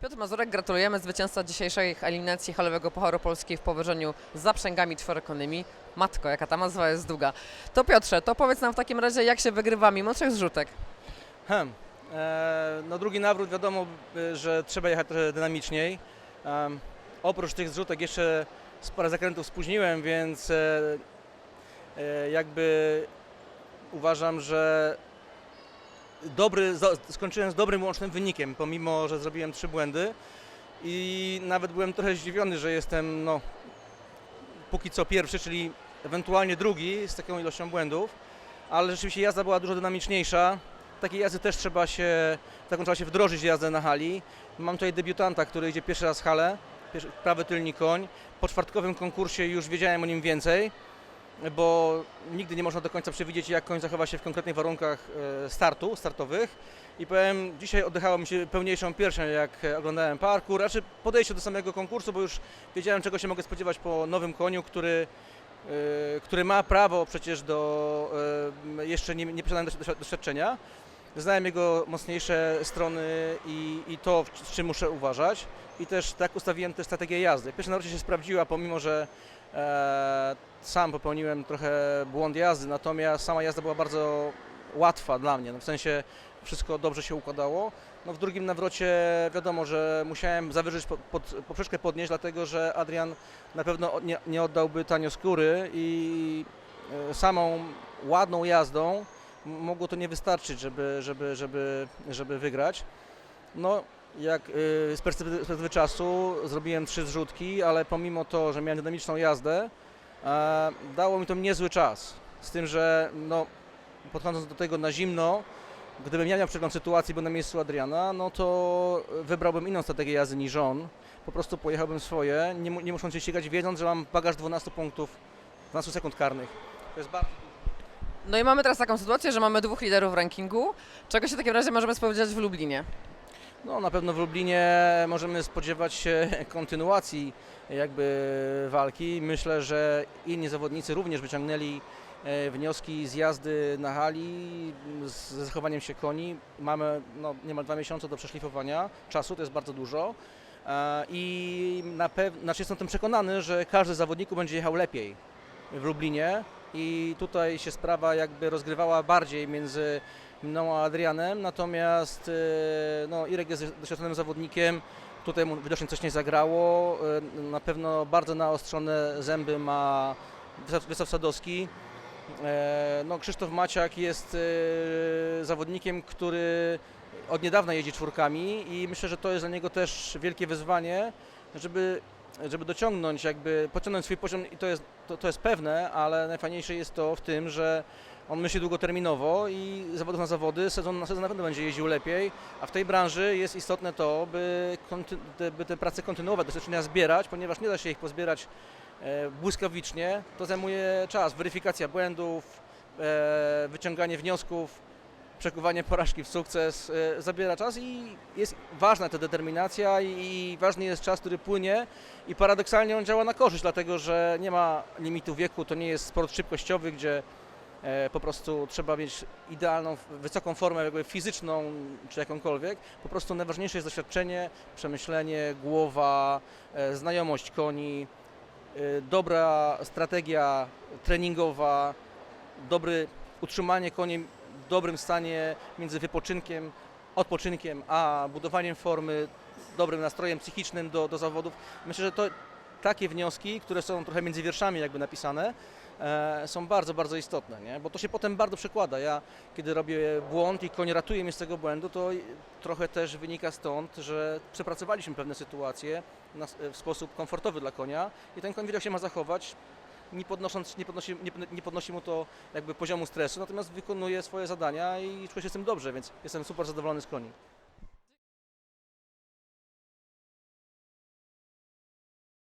Piotr Mazurek, gratulujemy zwycięzca dzisiejszej eliminacji halowego Pucharu Polski w położeniu z zaprzęgami czworokonymi. Matko, jaka ta nazwa jest długa. To Piotrze, to powiedz nam w takim razie, jak się wygrywa mimo trzech zrzutek. Hem. E, no drugi nawrót wiadomo, y, że trzeba jechać trochę dynamiczniej. Em, oprócz tych zrzutek jeszcze parę zakrętów spóźniłem, więc e, e, jakby uważam, że dobry, skończyłem z dobrym łącznym wynikiem, pomimo, że zrobiłem trzy błędy. I nawet byłem trochę zdziwiony, że jestem no, póki co pierwszy, czyli ewentualnie drugi z taką ilością błędów, ale rzeczywiście jazda była dużo dynamiczniejsza, takiej jazdy też trzeba się, taką trzeba się wdrożyć jazdę na hali. Mam tutaj debiutanta, który idzie pierwszy raz pierwszy, prawy tylny koń. Po czwartkowym konkursie już wiedziałem o nim więcej, bo nigdy nie można do końca przewidzieć, jak koń zachowa się w konkretnych warunkach e, startu, startowych. I powiem, dzisiaj oddychało mi się pełniejszą piersią, jak e, oglądałem parkour, raczej podejście do samego konkursu, bo już wiedziałem, czego się mogę spodziewać po nowym koniu, który e, który ma prawo przecież do jeszcze nie, nie doświadczenia. Znałem jego mocniejsze strony i, i to, w- czym muszę uważać. I też tak ustawiłem też strategię jazdy. Pierwsza nawrocie się sprawdziła, pomimo że e, sam popełniłem trochę błąd jazdy, natomiast sama jazda była bardzo łatwa dla mnie. No, w sensie wszystko dobrze się układało. No, w drugim nawrocie wiadomo, że musiałem zawyżyć pod, pod, poprzeczkę podnieść, dlatego że Adrian na pewno nie, nie oddałby tanio skóry i e, samą ładną jazdą mogło to nie wystarczyć, żeby, żeby, żeby, żeby wygrać. No, jak y, z perspektywy, z perspektywy czasu zrobiłem trzy zrzutki, ale pomimo to, że miałem dynamiczną jazdę, e, dało mi to niezły czas. Z tym, że no, podchodząc do tego na zimno, gdybym ja miał przegląd sytuacji, był na miejscu Adriana, no to wybrałbym inną strategię jazdy niż on. Po prostu pojechałbym swoje, nie, nie musząc się ścigać, wiedząc, że mam bagaż 12 punktów, 12 sekund karnych. To jest bardzo No i mamy teraz taką sytuację, że mamy dwóch liderów w rankingu. Czego się w takim razie możemy spodziewać w Lublinie? No na pewno w Lublinie możemy spodziewać się kontynuacji jakby walki. Myślę, że inni zawodnicy również wyciągnęli e, wnioski z jazdy na hali, ze zachowaniem się koni. Mamy no, niemal dwa miesiące do przeszlifowania czasu, to jest bardzo dużo. E, I na pewno, znaczy jestem tym przekonany, że każdy z zawodników będzie jechał lepiej w Lublinie i tutaj się sprawa jakby rozgrywała bardziej między mną a Adrianem, natomiast e, no, Irek jest doświadczonym zawodnikiem, tutaj mu widocznie coś nie zagrało, e, na pewno bardzo naostrzone zęby ma Wiesław Sadowski. E, No, Krzysztof Maciak jest zawodnikiem, który od niedawna jeździ czwórkami i myślę, że to jest dla niego też wielkie wyzwanie, żeby, żeby dociągnąć, jakby pociągnąć swój poziom i to jest, to, to jest pewne, ale najfajniejsze jest to w tym, że on myśli długoterminowo i zawodów na zawody, sezon na sezon na pewno będzie jeździł lepiej, a w tej branży jest istotne to, by, te- by te prace kontynuować, doświadczenia zbierać, ponieważ nie da się ich pozbierać e, błyskawicznie, to zajmuje czas, weryfikacja błędów, e, wyciąganie wniosków, przekuwanie porażki w sukces, e, zabiera czas i jest ważna ta determinacja i, ważny jest czas, który płynie i paradoksalnie on działa na korzyść, dlatego że nie ma limitu wieku, to nie jest sport szybkościowy, gdzie e, po prostu trzeba mieć idealną, wysoką formę jakby fizyczną czy jakąkolwiek. Po prostu najważniejsze jest doświadczenie, przemyślenie, głowa, e, znajomość koni, e, dobra strategia treningowa, dobry utrzymanie koni dobrym stanie między wypoczynkiem, odpoczynkiem, a budowaniem formy, dobrym nastrojem psychicznym do, do zawodów. Myślę, że to takie wnioski, które są trochę między wierszami jakby napisane, e, są bardzo, bardzo istotne, nie? bo to się potem bardzo przekłada. Ja, kiedy robię błąd i koń ratuje mnie z tego błędu, to trochę też wynika stąd, że przepracowaliśmy pewne sytuacje na, w sposób komfortowy dla konia i ten koń wiedział się ma zachować, nie, podnosząc, nie, podnosi, nie, nie podnosi mu to jakby poziomu stresu, natomiast wykonuje swoje zadania i czuję się z tym dobrze, więc jestem super zadowolony z koni.